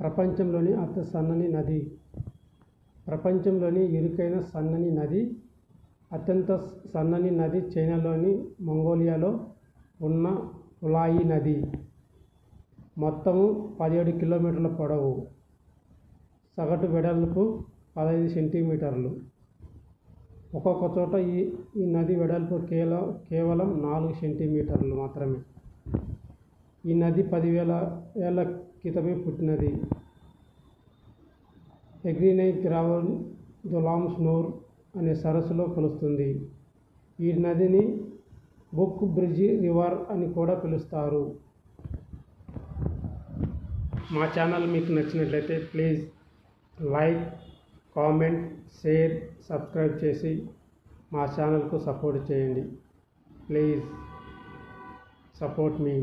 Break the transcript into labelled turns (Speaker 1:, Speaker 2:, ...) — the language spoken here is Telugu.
Speaker 1: ప్రపంచంలోని అతి సన్నని నది. ప్రపంచంలోని ఇరుకైన సన్నని నది అత్యంత సన్నని నది చైనాలోని మంగోలియాలో ఉన్న ఉలాయి నది. మొత్తము పదిహేడు కిలోమీటర్ల పొడవు. సగటు వెడల్పు పదహైదు సెంటీమీటర్లు. ఒక్కొక్క చోట ఈ ఈ నది వెడల్పు కేల కేవలం నాలుగు సెంటీమీటర్లు మాత్రమే. ఈ నది పదివేల ఏళ్ళ క్రితమే పుట్టినది. ఎగ్రినై గ్రావన్ జొలామ్స్ స్నోర్ అనే సరస్సులో కలుస్తుంది. ఈ నదిని బుక్ బ్రిడ్జి రివర్ అని కూడా పిలుస్తారు. మా ఛానల్ మీకు నచ్చినట్లయితే please like comment share subscribe చేసి మా ఛానల్కు సపోర్ట్ చేయండి. Please support me.